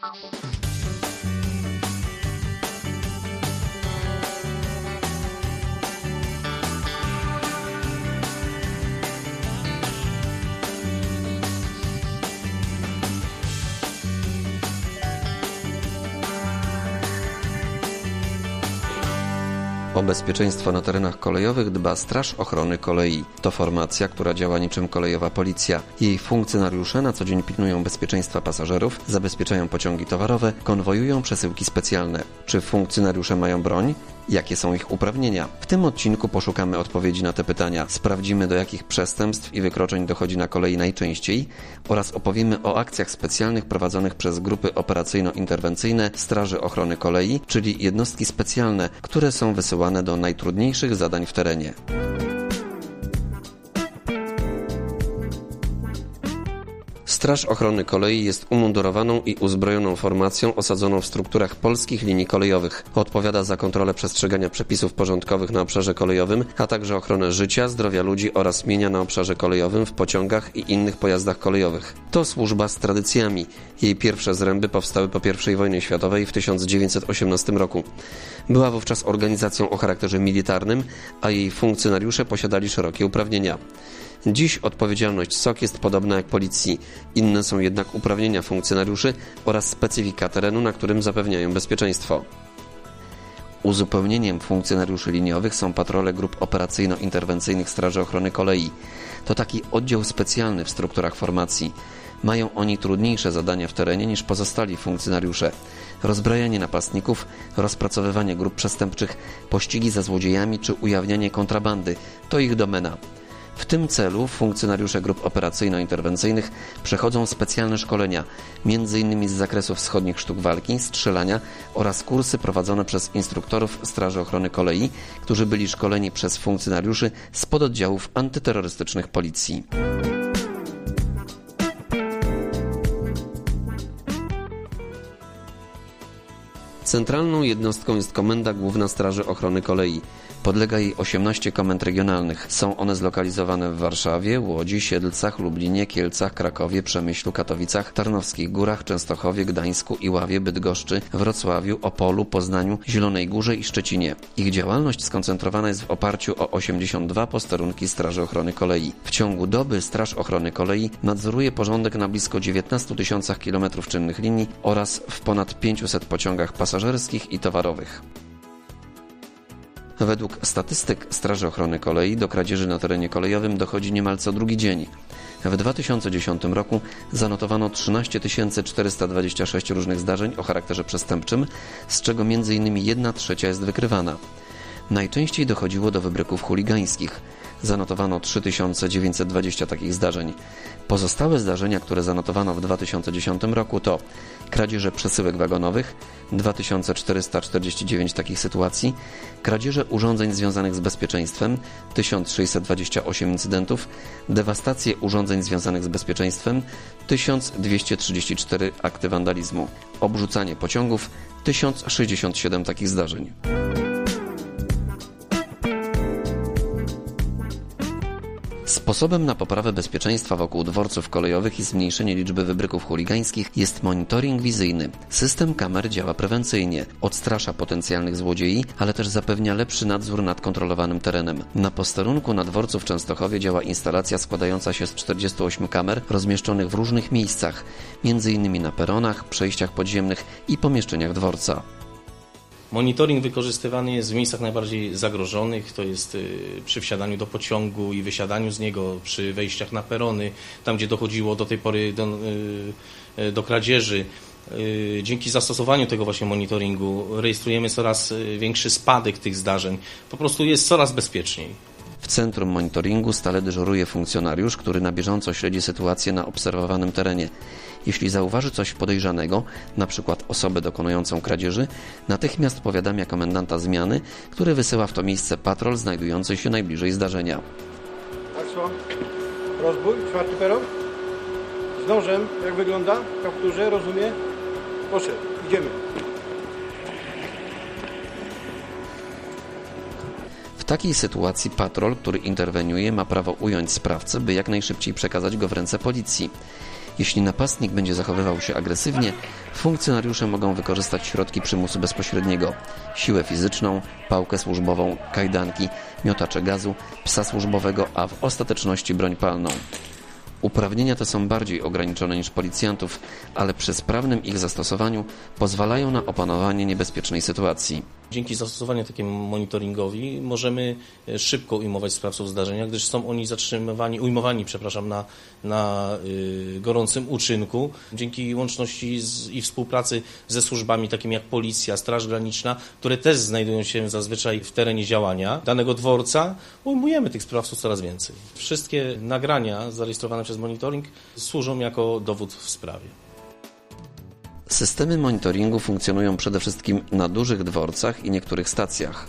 Música O bezpieczeństwo na terenach kolejowych dba Straż Ochrony Kolei. To formacja, która działa niczym kolejowa policja. Jej funkcjonariusze na co dzień pilnują bezpieczeństwa pasażerów, zabezpieczają pociągi towarowe, konwojują przesyłki specjalne. Czy funkcjonariusze mają broń? Jakie są ich uprawnienia? W tym odcinku poszukamy odpowiedzi na te pytania. Sprawdzimy, do jakich przestępstw i wykroczeń dochodzi na kolei najczęściej oraz opowiemy o akcjach specjalnych prowadzonych przez grupy operacyjno-interwencyjne Straży Ochrony Kolei, czyli jednostki specjalne, które są wysyłane do najtrudniejszych zadań w terenie. Straż Ochrony Kolei jest umundurowaną i uzbrojoną formacją osadzoną w strukturach polskich linii kolejowych. Odpowiada za kontrolę przestrzegania przepisów porządkowych na obszarze kolejowym, a także ochronę życia, zdrowia ludzi oraz mienia na obszarze kolejowym w pociągach i innych pojazdach kolejowych. To służba z tradycjami. Jej pierwsze zręby powstały po I wojnie światowej w 1918 roku. Była wówczas organizacją o charakterze militarnym, a jej funkcjonariusze posiadali szerokie uprawnienia. Dziś odpowiedzialność SOK jest podobna jak policji. Inne są jednak uprawnienia funkcjonariuszy oraz specyfika terenu, na którym zapewniają bezpieczeństwo. Uzupełnieniem funkcjonariuszy liniowych są patrole grup operacyjno-interwencyjnych Straży Ochrony Kolei. To taki oddział specjalny w strukturach formacji. Mają oni trudniejsze zadania w terenie niż pozostali funkcjonariusze. Rozbrajanie napastników, rozpracowywanie grup przestępczych, pościgi za złodziejami czy ujawnianie kontrabandy to ich domena. W tym celu funkcjonariusze grup operacyjno-interwencyjnych przechodzą specjalne szkolenia, m.in. z zakresu wschodnich sztuk walki, strzelania oraz kursy prowadzone przez instruktorów Straży Ochrony Kolei, którzy byli szkoleni przez funkcjonariuszy z pododdziałów antyterrorystycznych policji. Centralną jednostką jest Komenda Główna Straży Ochrony Kolei. Podlega jej 18 komend regionalnych. Są one zlokalizowane w Warszawie, Łodzi, Siedlcach, Lublinie, Kielcach, Krakowie, Przemyślu, Katowicach, Tarnowskich Górach, Częstochowie, Gdańsku, Iławie, Bydgoszczy, Wrocławiu, Opolu, Poznaniu, Zielonej Górze i Szczecinie. Ich działalność skoncentrowana jest w oparciu o 82 posterunki Straży Ochrony Kolei. W ciągu doby Straż Ochrony Kolei nadzoruje porządek na blisko 19 tysiącach kilometrów czynnych linii oraz w ponad 500 pociągach pasażerskich i towarowych. Według statystyk Straży Ochrony Kolei do kradzieży na terenie kolejowym dochodzi niemal co drugi dzień. W 2010 roku zanotowano 13 426 różnych zdarzeń o charakterze przestępczym, z czego m.in. 1 trzecia jest wykrywana. Najczęściej dochodziło do wybryków chuligańskich. Zanotowano 3920 takich zdarzeń. Pozostałe zdarzenia, które zanotowano w 2010 roku to kradzieże przesyłek wagonowych, 2449 takich sytuacji, kradzieże urządzeń związanych z bezpieczeństwem, 1628 incydentów, dewastacje urządzeń związanych z bezpieczeństwem, 1234 akty wandalizmu, obrzucanie pociągów, 1067 takich zdarzeń. Sposobem na poprawę bezpieczeństwa wokół dworców kolejowych i zmniejszenie liczby wybryków chuligańskich jest monitoring wizyjny. System kamer działa prewencyjnie, odstrasza potencjalnych złodziei, ale też zapewnia lepszy nadzór nad kontrolowanym terenem. Na posterunku na dworcu w Częstochowie działa instalacja składająca się z 48 kamer rozmieszczonych w różnych miejscach, m.in. na peronach, przejściach podziemnych i pomieszczeniach dworca. Monitoring wykorzystywany jest w miejscach najbardziej zagrożonych, to jest y, przy wsiadaniu do pociągu i wysiadaniu z niego, przy wejściach na perony, tam gdzie dochodziło do tej pory do, y, y, do kradzieży. Dzięki zastosowaniu tego właśnie monitoringu rejestrujemy coraz większy spadek tych zdarzeń. Po prostu jest coraz bezpieczniej. Centrum monitoringu stale dyżuruje funkcjonariusz, który na bieżąco śledzi sytuację na obserwowanym terenie. Jeśli zauważy coś podejrzanego, np. osobę dokonującą kradzieży, natychmiast powiadamia komendanta zmiany, który wysyła w to miejsce patrol znajdujący się najbliżej zdarzenia. Hasło, rozbój, czwarty peron. Z nożem, jak wygląda? Kapturze, rozumie? Proszę, idziemy. Takiej sytuacji patrol, który interweniuje, ma prawo ująć sprawcę, by jak najszybciej przekazać go w ręce policji. Jeśli napastnik będzie zachowywał się agresywnie, Funkcjonariusze mogą wykorzystać środki przymusu bezpośredniego, siłę fizyczną, pałkę służbową, kajdanki, miotacze gazu, psa służbowego, a w ostateczności broń palną. Uprawnienia te są bardziej ograniczone niż policjantów, ale przy sprawnym ich zastosowaniu pozwalają na opanowanie niebezpiecznej sytuacji. Dzięki zastosowaniu takiemu monitoringowi możemy e, szybko ujmować sprawców zdarzenia, gdyż są oni zatrzymywani, ujmowani przepraszam, na, na y, gorącym uczynku. Dzięki łączności z, i współpracy ze służbami takimi jak Policja, Straż Graniczna, które też znajdują się zazwyczaj w terenie działania danego dworca, ujmujemy tych sprawców coraz więcej. Wszystkie nagrania zarejestrowane przez monitoring służą jako dowód w sprawie. Systemy monitoringu funkcjonują przede wszystkim na dużych dworcach i niektórych stacjach.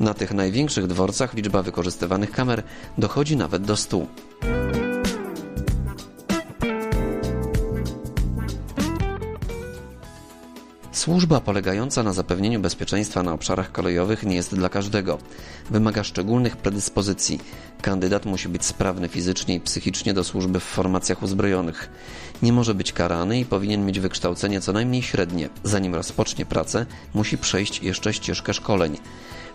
Na tych największych dworcach liczba wykorzystywanych kamer dochodzi nawet do 100. Służba polegająca na zapewnieniu bezpieczeństwa na obszarach kolejowych nie jest dla każdego. Wymaga szczególnych predyspozycji. Kandydat musi być sprawny fizycznie i psychicznie do służby w formacjach uzbrojonych. Nie może być karany i powinien mieć wykształcenie co najmniej średnie. Zanim rozpocznie pracę, musi przejść jeszcze ścieżkę szkoleń.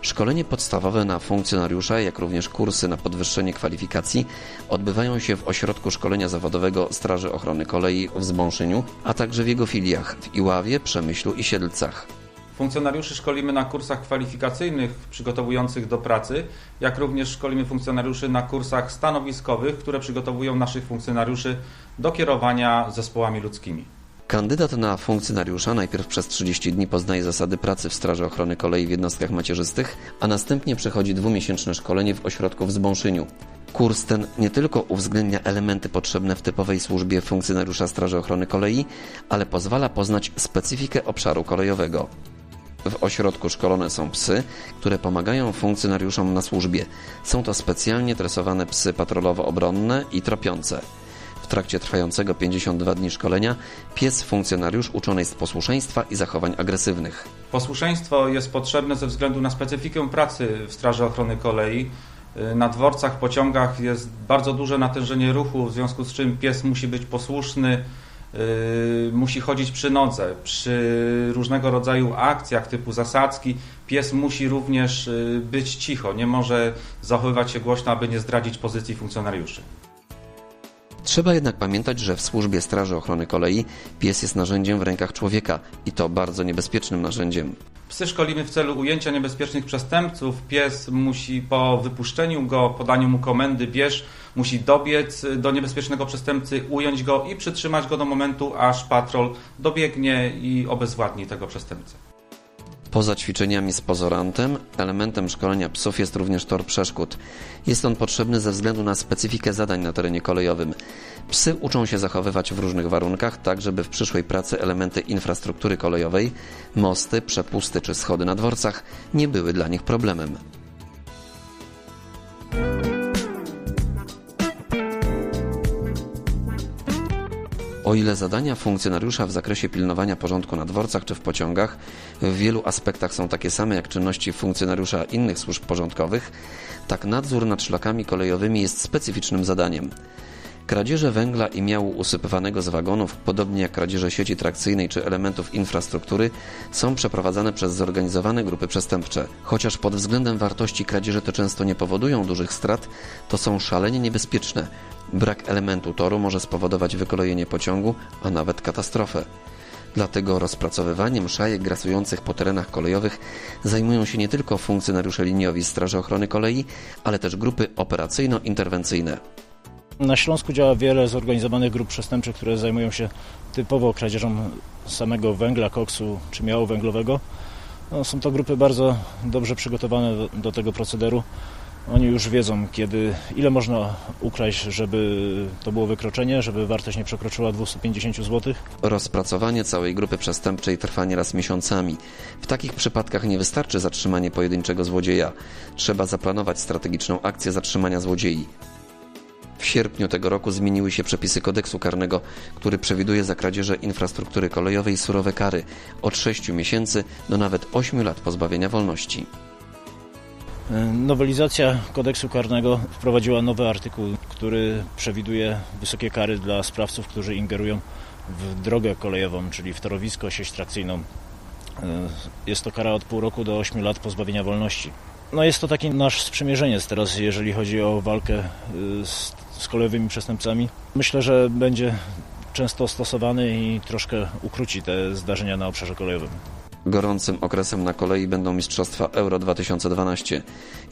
Szkolenie podstawowe na funkcjonariusza, jak również kursy na podwyższenie kwalifikacji odbywają się w Ośrodku Szkolenia Zawodowego Straży Ochrony Kolei w Zbąszyniu, a także w jego filiach w Iławie, Przemyślu i Siedlcach. Funkcjonariuszy szkolimy na kursach kwalifikacyjnych przygotowujących do pracy, jak również szkolimy funkcjonariuszy na kursach stanowiskowych, które przygotowują naszych funkcjonariuszy do kierowania zespołami ludzkimi. Kandydat na funkcjonariusza najpierw przez 30 dni poznaje zasady pracy w Straży Ochrony Kolei w jednostkach macierzystych, a następnie przechodzi dwumiesięczne szkolenie w ośrodku w Zbąszyniu. Kurs ten nie tylko uwzględnia elementy potrzebne w typowej służbie funkcjonariusza Straży Ochrony Kolei, ale pozwala poznać specyfikę obszaru kolejowego. W ośrodku szkolone są psy, które pomagają funkcjonariuszom na służbie. Są to specjalnie tresowane psy patrolowo-obronne i tropiące. W trakcie trwającego 52 dni szkolenia pies funkcjonariusz uczony jest posłuszeństwa i zachowań agresywnych. Posłuszeństwo jest potrzebne ze względu na specyfikę pracy w Straży Ochrony Kolei. Na dworcach, pociągach jest bardzo duże natężenie ruchu, w związku z czym pies musi być posłuszny, yy, musi chodzić przy nodze. Przy różnego rodzaju akcjach typu zasadzki pies musi również yy, być cicho, nie może zachowywać się głośno, aby nie zdradzić pozycji funkcjonariuszy. Trzeba jednak pamiętać, że w służbie Straży Ochrony Kolei pies jest narzędziem w rękach człowieka i to bardzo niebezpiecznym narzędziem. Psy szkolimy w celu ujęcia niebezpiecznych przestępców. Pies musi po wypuszczeniu go, podaniu mu komendy bierz, musi dobiec do niebezpiecznego przestępcy, ująć go i przytrzymać go do momentu, aż patrol dobiegnie i obezwładni tego przestępcę. Poza ćwiczeniami z pozorantem, elementem szkolenia psów jest również tor przeszkód. Jest on potrzebny ze względu na specyfikę zadań na terenie kolejowym. Psy uczą się zachowywać w różnych warunkach, tak żeby w przyszłej pracy elementy infrastruktury kolejowej, mosty, przepusty czy schody na dworcach nie były dla nich problemem. O ile zadania funkcjonariusza w zakresie pilnowania porządku na dworcach czy w pociągach w wielu aspektach są takie same jak czynności funkcjonariusza innych służb porządkowych, tak nadzór nad szlakami kolejowymi jest specyficznym zadaniem. Kradzieże węgla i miału usypywanego z wagonów, podobnie jak kradzieże sieci trakcyjnej czy elementów infrastruktury, są przeprowadzane przez zorganizowane grupy przestępcze. Chociaż pod względem wartości kradzieże te często nie powodują dużych strat, to są szalenie niebezpieczne. Brak elementu toru może spowodować wykolejenie pociągu, a nawet katastrofę. Dlatego rozpracowywaniem szajek grasujących po terenach kolejowych zajmują się nie tylko funkcjonariusze liniowi Straży Ochrony Kolei, ale też grupy operacyjno-interwencyjne. Na Śląsku działa wiele zorganizowanych grup przestępczych, które zajmują się typowo kradzieżą samego węgla, koksu czy miału węglowego. No, są to grupy bardzo dobrze przygotowane do, do tego procederu. Oni już wiedzą, kiedy, ile można ukraść, żeby to było wykroczenie, żeby wartość nie przekroczyła 250 zł. Rozpracowanie całej grupy przestępczej trwa nieraz miesiącami. W takich przypadkach nie wystarczy zatrzymanie pojedynczego złodzieja. Trzeba zaplanować strategiczną akcję zatrzymania złodziei. W sierpniu tego roku zmieniły się przepisy kodeksu karnego, który przewiduje za kradzieże infrastruktury kolejowej surowe kary od 6 miesięcy do nawet 8 lat pozbawienia wolności. Nowelizacja kodeksu karnego wprowadziła nowy artykuł, który przewiduje wysokie kary dla sprawców, którzy ingerują w drogę kolejową, czyli w torowisko, sieć trakcyjną. Y, Jest to kara od pół roku do 8 lat pozbawienia wolności. No jest to taki nasz sprzymierzeniec teraz, jeżeli chodzi o walkę y, z, z kolejowymi przestępcami. Myślę, że będzie często stosowany i troszkę ukróci te zdarzenia na obszarze kolejowym. Gorącym okresem na kolei będą Mistrzostwa Euro 2012.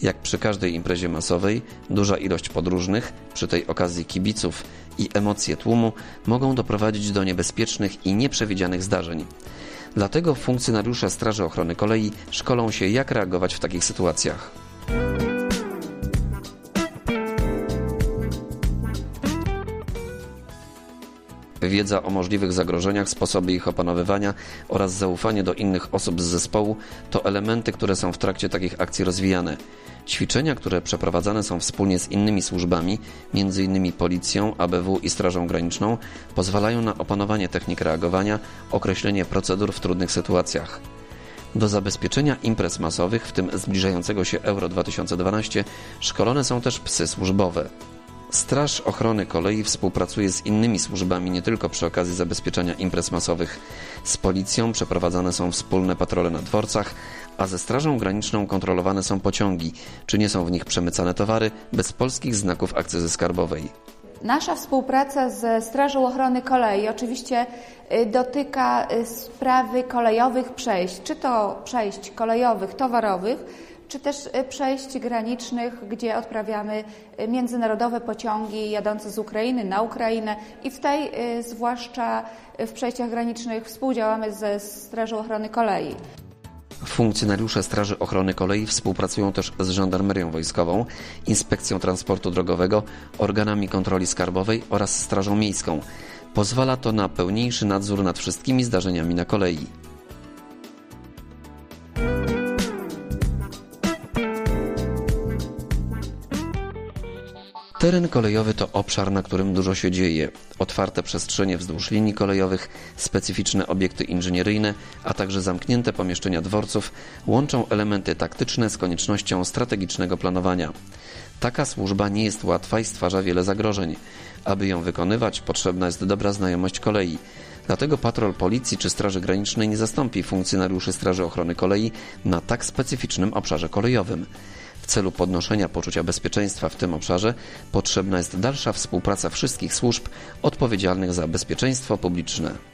Jak przy każdej imprezie masowej, duża ilość podróżnych, przy tej okazji kibiców i emocje tłumu mogą doprowadzić do niebezpiecznych i nieprzewidzianych zdarzeń. Dlatego funkcjonariusze Straży Ochrony Kolei szkolą się, jak reagować w takich sytuacjach. Wiedza o możliwych zagrożeniach, sposoby ich opanowywania oraz zaufanie do innych osób z zespołu to elementy, które są w trakcie takich akcji rozwijane. Ćwiczenia, które przeprowadzane są wspólnie z innymi służbami, m.in. policją, ABW i Strażą Graniczną, pozwalają na opanowanie technik reagowania, określenie procedur w trudnych sytuacjach. Do zabezpieczenia imprez masowych, w tym zbliżającego się Euro 2012, szkolone są też psy służbowe. Straż Ochrony Kolei współpracuje z innymi służbami nie tylko przy okazji zabezpieczania imprez masowych. Z policją przeprowadzane są wspólne patrole na dworcach, a ze Strażą Graniczną kontrolowane są pociągi, czy nie są w nich przemycane towary bez polskich znaków akcyzy skarbowej. Nasza współpraca ze Strażą Ochrony Kolei oczywiście y, dotyka y, sprawy kolejowych przejść, czy to przejść kolejowych, towarowych, czy też y, przejść granicznych, gdzie odprawiamy y, międzynarodowe pociągi jadące z Ukrainy na Ukrainę i w tej, y, zwłaszcza w przejściach granicznych, współdziałamy ze Strażą Ochrony Kolei. Funkcjonariusze Straży Ochrony Kolei współpracują też z Żandarmerią Wojskową, Inspekcją Transportu Drogowego, organami kontroli skarbowej oraz Strażą Miejską. Pozwala to na pełniejszy nadzór nad wszystkimi zdarzeniami na kolei. Teren kolejowy to obszar, na którym dużo się dzieje. Otwarte przestrzenie wzdłuż linii kolejowych, specyficzne obiekty inżynieryjne, a także zamknięte pomieszczenia dworców łączą elementy taktyczne z koniecznością strategicznego planowania. Taka służba nie jest łatwa i stwarza wiele zagrożeń. Aby ją wykonywać, potrzebna jest dobra znajomość kolei. Dlatego patrol policji czy Straży Granicznej nie zastąpi funkcjonariuszy Straży Ochrony Kolei na tak specyficznym obszarze kolejowym. W celu podnoszenia poczucia bezpieczeństwa w tym obszarze potrzebna jest dalsza współpraca wszystkich służb odpowiedzialnych za bezpieczeństwo publiczne.